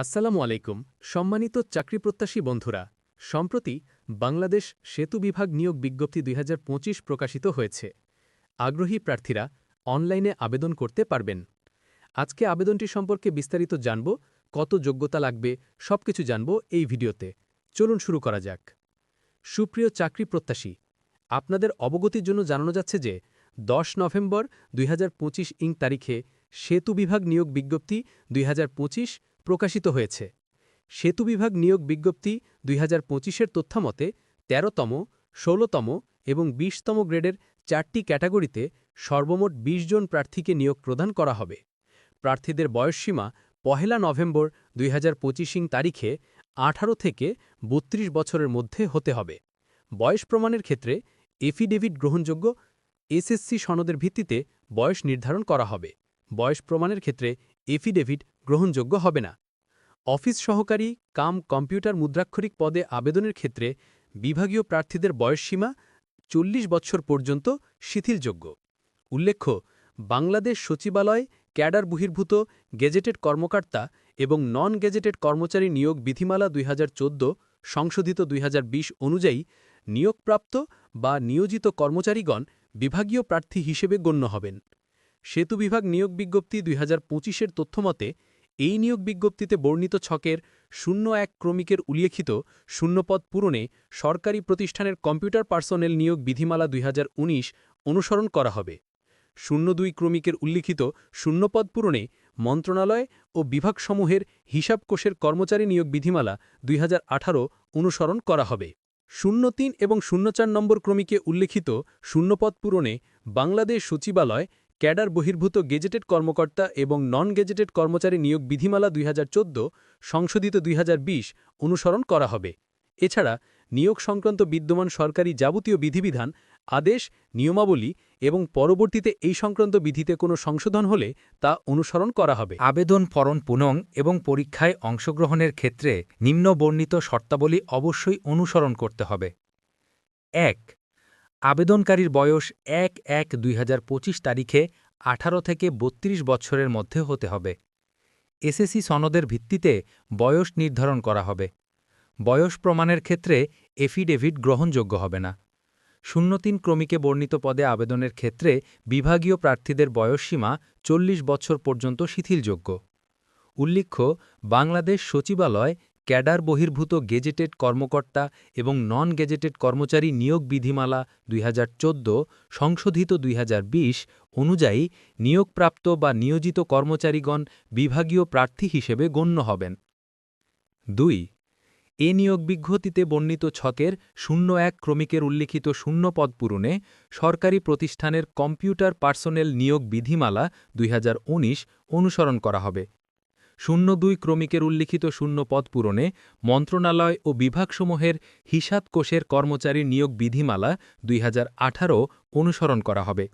আসসালামু আলাইকুম, সম্মানিত চাকরিপ্রত্যাশী বন্ধুরা। সম্প্রতি বাংলাদেশ সেতু বিভাগ নিয়োগ বিজ্ঞপ্তি দুই হাজার পঁচিশ প্রকাশিত হয়েছে। আগ্রহী প্রার্থীরা অনলাইনে আবেদন করতে পারবেন। আজকে আবেদনটি সম্পর্কে বিস্তারিত জানব, কত যোগ্যতা লাগবে, সবকিছু জানব এই ভিডিওতে। চলুন শুরু করা যাক। সুপ্রিয় চাকরি প্রত্যাশী, আপনাদের অবগতির জন্য জানানো যাচ্ছে যে, দশ নভেম্বর দুই হাজার পঁচিশ ইং তারিখে সেতু বিভাগ নিয়োগ বিজ্ঞপ্তি দুই হাজার পঁচিশ প্রকাশিত হয়েছে। সেতু বিভাগ নিয়োগ বিজ্ঞপ্তি দুই হাজার পঁচিশের তথ্যমতে তেরোতম, ষোলতম এবং বিশতম গ্রেডের চারটি ক্যাটাগরিতে সর্বমোট ২০ জন প্রার্থীকে নিয়োগ প্রদান করা হবে। প্রার্থীদের বয়সসীমা পহেলা নভেম্বর দুই হাজার পঁচিশিং তারিখে আঠারো থেকে ৩২ বছরের মধ্যে হতে হবে। বয়স প্রমাণের ক্ষেত্রে এফিডেভিট গ্রহণযোগ্য এসএসসি সনদের ভিত্তিতে বয়স নির্ধারণ করা হবে। বয়স প্রমাণের ক্ষেত্রে এফিডেভিট গ্রহণযোগ্য হবে না। অফিস সহকারী কাম কম্পিউটার মুদ্রাক্ষরিক পদে আবেদনের ক্ষেত্রে বিভাগীয় প্রার্থীদের বয়সসীমা চল্লিশ বছর পর্যন্ত শিথিলযোগ্য। উল্লেখ্য, বাংলাদেশ সচিবালয় ক্যাডার বহির্ভূত গেজেটেড কর্মকর্তা এবং নন গেজেটেড কর্মচারী নিয়োগ বিধিমালা দুই হাজার চৌদ্দ সংশোধিত দুই হাজার বিশ অনুযায়ী নিয়োগপ্রাপ্ত বা নিয়োজিত কর্মচারীগণ বিভাগীয় প্রার্থী হিসেবে গণ্য হবেন। সেতু বিভাগ নিয়োগ বিজ্ঞপ্তি দুই হাজার পঁচিশের তথ্যমতে, এই নিয়োগ বিজ্ঞপ্তিতে বর্ণিত ছকের শূন্য এক ক্রমিকের উল্লেখিত শূন্যপদ পূরণে সরকারি প্রতিষ্ঠানের কম্পিউটার পার্সোনেল নিয়োগ বিধিমালা দুই হাজার উনিশ অনুসরণ করা হবে। শূন্য দুই ক্রমিকের উল্লিখিত শূন্যপদ পূরণে মন্ত্রণালয় ও বিভাগসমূহের হিসাব কোষের কর্মচারী নিয়োগ বিধিমালা দুই হাজার আঠারো অনুসরণ করা হবে। শূন্য তিন এবং শূন্য চার নম্বর ক্রমিকে উল্লেখিত শূন্যপদ পূরণে বাংলাদেশ সচিবালয় ক্যাডার বহির্ভূত গেজেটেড কর্মকর্তা এবং নন গেজেটেড কর্মচারী নিয়োগ বিধিমালা দুই হাজার চোদ্দ, সংশোধিত দুই হাজার বিশ অনুসরণ করা হবে। এছাড়া, নিয়োগ সংক্রান্ত বিদ্যমান সরকারি যাবতীয় বিধিবিধান, আদেশ, নিয়মাবলী এবং পরবর্তীতে এই সংক্রান্ত বিধিতে কোনো সংশোধন হলে তা অনুসরণ করা হবে। আবেদন ফরণ পুনং এবং পরীক্ষায় অংশগ্রহণের ক্ষেত্রে নিম্নবর্ণিত শর্তাবলী অবশ্যই অনুসরণ করতে হবে। এক আবেদনকারীর বয়স এক এক দুই তারিখে ১৮ থেকে ৩২ বছরের মধ্যে হতে হবে। এসএসসি সনদের ভিত্তিতে বয়স নির্ধারণ করা হবে। বয়স প্রমাণের ক্ষেত্রে এফিডেভিট গ্রহণযোগ্য হবে না। শূন্য তিন ক্রমিকে বর্ণিত পদে আবেদনের ক্ষেত্রে বিভাগীয় প্রার্থীদের বয়সসীমা চল্লিশ বছর পর্যন্ত শিথিলযোগ্য। উল্লেখ্য, বাংলাদেশ সচিবালয় ক্যাডার বহির্ভূত গেজেটেড কর্মকর্তা এবং নন গেজেটেড কর্মচারী নিয়োগ বিধিমালা দুই হাজার চোদ্দ, সংশোধিত দুই হাজার বিশ অনুযায়ী নিয়োগপ্রাপ্ত বা নিয়োজিত কর্মচারীগণ বিভাগীয় প্রার্থী হিসেবে গণ্য হবেন। দুই, এ নিয়োগ বিজ্ঞতিতে বর্ণিত ছকের শূন্য এক ক্রমিকের উল্লিখিত শূন্য পদ পূরণে সরকারি প্রতিষ্ঠানের কম্পিউটার পার্সোনেল নিয়োগ বিধিমালা দুই হাজার উনিশ অনুসরণ করা হবে। শূন্য দুই ক্রমিকের উল্লিখিত শূন্য পদ পূরণে মন্ত্রণালয় ও বিভাগসমূহের হিসাব কোষের কর্মচারী নিয়োগ বিধিমালা দুই হাজার আঠারো অনুসরণ করা হবে।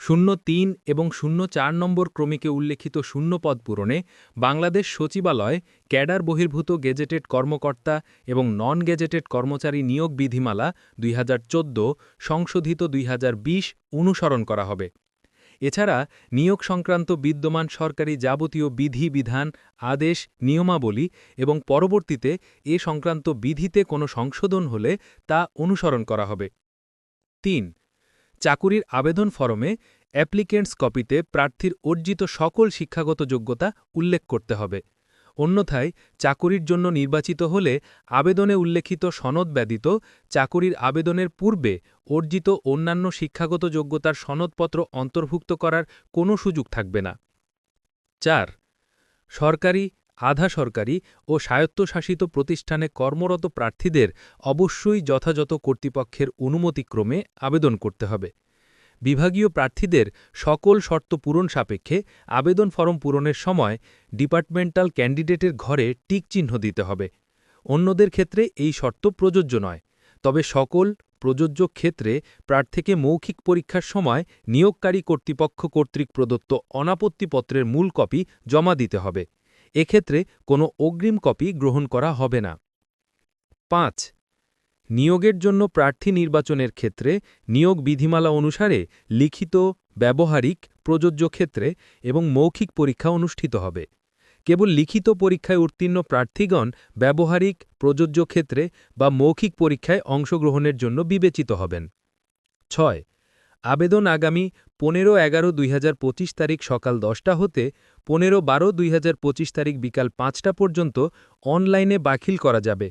শূন্য তিন এবং শূন্য চার নম্বর ক্রমিকে উল্লেখিত শূন্য পদ পূরণে বাংলাদেশ সচিবালয় ক্যাডার বহির্ভূত গেজেটেড কর্মকর্তা এবং নন গেজেটেড কর্মচারী নিয়োগ বিধিমালা দুই হাজার চোদ্দ সংশোধিত দুই হাজার বিশ অনুসরণ করা হবে। এছাড়া নিয়োগ সংক্রান্ত বিদ্যমান সরকারি যাবতীয় বিধি, বিধান, আদেশ, নিয়মাবলী এবং পরবর্তীতে এ সংক্রান্ত বিধিতে কোনো সংশোধন হলে তা অনুসরণ করা হবে। তিন, চাকুরির আবেদন ফরমে অ্যাপ্লিকেন্টস কপিতে প্রার্থীর অর্জিত সকল শিক্ষাগত যোগ্যতা উল্লেখ করতে হবে। অন্যথায় চাকুরির জন্য নির্বাচিত হলে আবেদনে উল্লেখিত সনদ ব্যতীত চাকুরির আবেদনের পূর্বে অর্জিত অন্যান্য শিক্ষাগত যোগ্যতার সনদপত্র অন্তর্ভুক্ত করার কোনো সুযোগ থাকবে না। চার, সরকারি, আধা সরকারি ও স্বায়ত্তশাসিত প্রতিষ্ঠানে কর্মরত প্রার্থীদের অবশ্যই যথাযথ কর্তৃপক্ষের অনুমতিক্রমে আবেদন করতে হবে। বিভাগীয় প্রার্থীদের সকল শর্ত পূরণ সাপেক্ষে আবেদন ফরম পূরণের সময় ডিপার্টমেন্টাল ক্যান্ডিডেটের ঘরে টিক চিহ্ন দিতে হবে। অন্যদের ক্ষেত্রে এই শর্ত প্রযোজ্য নয়। তবে সকল প্রযোজ্য ক্ষেত্রে প্রার্থীকে মৌখিক পরীক্ষার সময় নিয়োগকারী কর্তৃপক্ষ কর্তৃক প্রদত্ত অনাপত্তিপত্রের মূল কপি জমা দিতে হবে। এক্ষেত্রে কোনো অগ্রিম কপি গ্রহণ করা হবে না। পাঁচ নিয়োগের জন্য প্রার্থী নির্বাচনের ক্ষেত্রে নিয়োগ বিধিমালা অনুসারে লিখিত, ব্যবহারিক, প্রযোজ্য ক্ষেত্রে এবং মৌখিক পরীক্ষা অনুষ্ঠিত হবে। কেবল লিখিত পরীক্ষায় উত্তীর্ণ প্রার্থীগণ ব্যবহারিক, প্রযোজ্য ক্ষেত্রে বা মৌখিক পরীক্ষায় অংশগ্রহণের জন্য বিবেচিত হবেন। ছয়, আবেদন আগামী পনেরো এগারো দুই তারিখ সকাল দশটা হতে পনেরো বারো দুই তারিখ বিকাল পাঁচটা পর্যন্ত অনলাইনে বাখিল করা যাবে।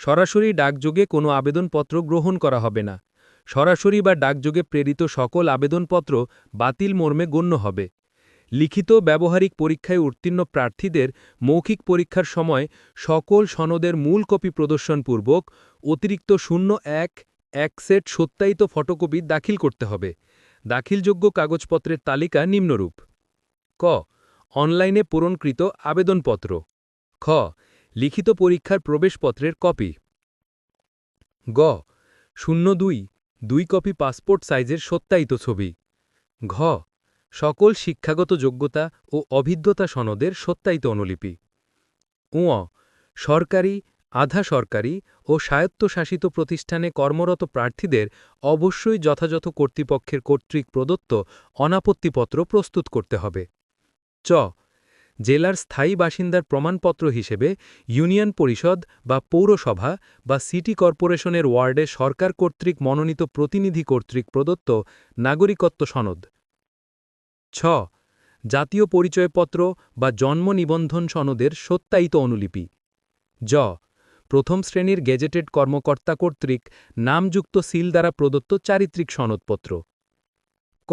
সরাসরি ডাকযোগে কোনো আবেদনপত্র গ্রহণ করা হবে না। সরাসরি বা ডাকযোগে প্রেরিত সকল আবেদনপত্র বাতিল মর্মে গণ্য হবে। লিখিত ব্যবহারিক পরীক্ষায় উত্তীর্ণ প্রার্থীদের মৌখিক পরীক্ষার সময় সকল সনদের মূল কপি প্রদর্শনপূর্বক অতিরিক্ত শূন্য এক এক সেট সত্যায়িত ফটোকপি দাখিল করতে হবে। দাখিলযোগ্য কাগজপত্রের তালিকা নিম্নরূপ। ক, অনলাইনে পূরণকৃত আবেদনপত্র। খ লিখিত পরীক্ষার প্রবেশপত্রের কপি। গ। শূন্য দুই দুই কপি পাসপোর্ট সাইজের সত্যায়িত ছবি। ঘ। সকল শিক্ষাগত যোগ্যতা ও অভিজ্ঞতা সনদের সত্যায়িত অনুলিপি। উঁ। সরকারি, আধা সরকারি ও স্বায়ত্তশাসিত প্রতিষ্ঠানে কর্মরত প্রার্থীদের অবশ্যই যথাযথ কর্তৃপক্ষের কর্তৃক প্রদত্ত অনাপত্তিপত্র প্রস্তুত করতে হবে। চ। জেলার স্থায়ী বাসিন্দার প্রমাণপত্র হিসেবে ইউনিয়ন পরিষদ বা পৌরসভা বা সিটি কর্পোরেশনের ওয়ার্ডে সরকার কর্তৃক মনোনীত প্রতিনিধি কর্তৃক প্রদত্ত নাগরিকত্ব সনদ। ছ, জাতীয় পরিচয়পত্র বা জন্ম নিবন্ধন সনদের সত্যায়িত অনুলিপি। জ, প্রথম শ্রেণির গেজেটেড কর্মকর্তা কর্তৃক নামযুক্ত সিল দ্বারা প্রদত্ত চারিত্রিক সনদপত্র। ক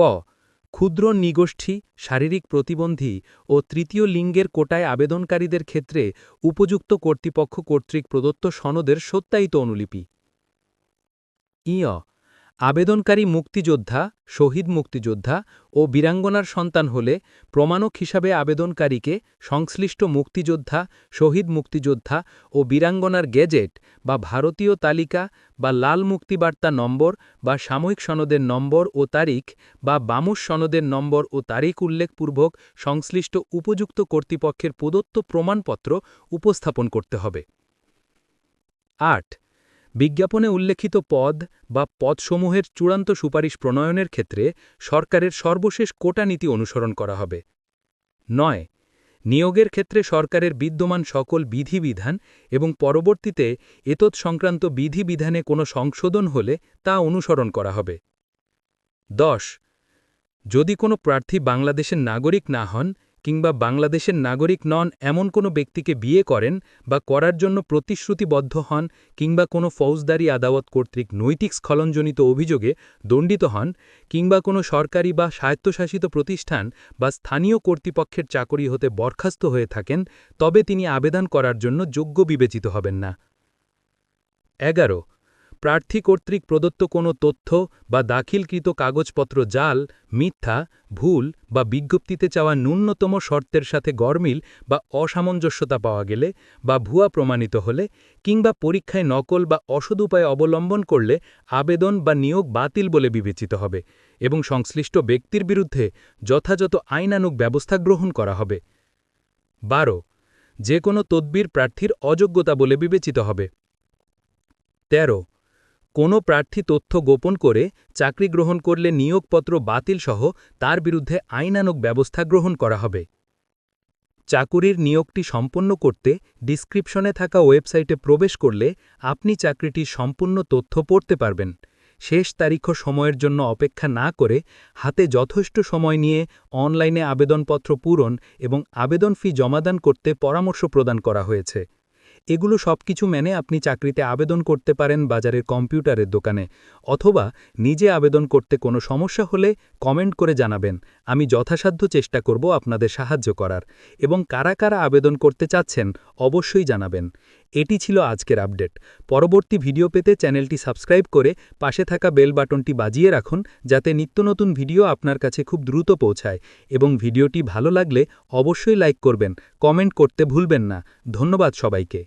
ক্ষুদ্র নিগোষ্ঠী, শারীরিক প্রতিবন্ধী ও তৃতীয় লিঙ্গের কোটায় আবেদনকারীদের ক্ষেত্রে উপযুক্ত কর্তৃপক্ষ কর্তৃক প্রদত্ত সনদের সত্যায়িত অনুলিপি। ইয় আবেদনকারী মুক্তিযোদ্ধা, শহীদ মুক্তিযোদ্ধা ও বীরাঙ্গনার সন্তান হলে প্রমাণক হিসাবে আবেদনকারীকে সংশ্লিষ্ট মুক্তিযোদ্ধা, শহীদ মুক্তিযোদ্ধা ও বীরাঙ্গনার গেজেট বা ভারতীয় তালিকা বা লাল মুক্তিবার্তা নম্বর বা সাময়িক সনদের নম্বর ও তারিখ বা বামুস সনদের নম্বর ও তারিখ উল্লেখপূর্বক সংশ্লিষ্ট উপযুক্ত কর্তৃপক্ষের প্রদত্ত প্রমাণপত্র উপস্থাপন করতে হবে। আট বিজ্ঞাপনে উল্লেখিত পদ বা পদসমূহের চূড়ান্ত সুপারিশ প্রণয়নের ক্ষেত্রে সরকারের সর্বশেষ কোটা নীতি অনুসরণ করা হবে। নয়, নিয়োগের ক্ষেত্রে সরকারের বিদ্যমান সকল বিধিবিধান এবং পরবর্তীতে এতৎ সংক্রান্ত বিধিবিধানে কোনো সংশোধন হলে তা অনুসরণ করা হবে। দশ, যদি কোনো প্রার্থী বাংলাদেশের নাগরিক না হন কিংবা বাংলাদেশের নাগরিক নন এমন কোনো ব্যক্তিকে বিয়ে করেন বা করার জন্য প্রতিশ্রুতিবদ্ধ হন কিংবা কোনো ফৌজদারি আদালত কর্তৃক নৈতিক স্খলনজনিত অভিযোগে দণ্ডিত হন কিংবা কোনো সরকারি বা স্বায়ত্তশাসিত প্রতিষ্ঠান বা স্থানীয় কর্তৃপক্ষের চাকরি হতে বরখাস্ত হয়ে থাকেন, তবে তিনি আবেদন করার জন্য যোগ্য বিবেচিত হবেন না। এগারো প্রার্থী কর্তৃক প্রদত্ত কোনো তথ্য বা দাখিলকৃত কাগজপত্র জাল, মিথ্যা, ভুল বা বিজ্ঞপ্তিতে চাওয়া ন্যূনতম শর্তের সাথে গরমিল বা অসামঞ্জস্যতা পাওয়া গেলে বা ভুয়া প্রমাণিত হলে কিংবা পরীক্ষায় নকল বা অসদ উপায় অবলম্বন করলে আবেদন বা নিয়োগ বাতিল বলে বিবেচিত হবে এবং সংশ্লিষ্ট ব্যক্তির বিরুদ্ধে যথাযথ আইনানুগ ব্যবস্থা গ্রহণ করা হবে। বারো, যে কোনো তদ্বির প্রার্থীর অযোগ্যতা বলে বিবেচিত হবে। তেরো কোনো প্রার্থী তথ্য গোপন করে চাকরি গ্রহণ করলে নিয়োগপত্র বাতিলসহ তার বিরুদ্ধে আইনানুগ ব্যবস্থা গ্রহণ করা হবে। চাকুরির নিয়োগটি সম্পন্ন করতে ডিসক্রিপশনে থাকা ওয়েবসাইটে প্রবেশ করলে আপনি চাকরিটির সম্পূর্ণ তথ্য পড়তে পারবেন। শেষ তারিখ সময়ের জন্য অপেক্ষা না করে হাতে যথেষ্ট সময় নিয়ে অনলাইনে আবেদনপত্র পূরণ এবং আবেদন ফি জমাদান করতে পরামর্শ প্রদান করা হয়েছে। এগুলো সবকিছু মেনে আপনি চাকরিতে আবেদন করতে পারেন বাজারের কম্পিউটারের দোকানে, অথবা নিজে আবেদন করতে কোনো সমস্যা হলে কমেন্ট করে জানাবেন। আমি যথাসাধ্য চেষ্টা করব আপনাদের সাহায্য করার, এবং কারা কারা আবেদন করতে চাচ্ছেন অবশ্যই জানাবেন। এটি ছিল আজকের আপডেট। পরবর্তী ভিডিও পেতে চ্যানেলটি সাবস্ক্রাইব করে পাশে থাকা বেল বাটনটি বাজিয়ে রাখুন, যাতে নিত্য নতুন ভিডিও আপনার কাছে খুব দ্রুত পৌঁছায়, এবং ভিডিওটি ভালো লাগলে অবশ্যই লাইক করবেন, কমেন্ট করতে ভুলবেন না। ধন্যবাদ সবাইকে।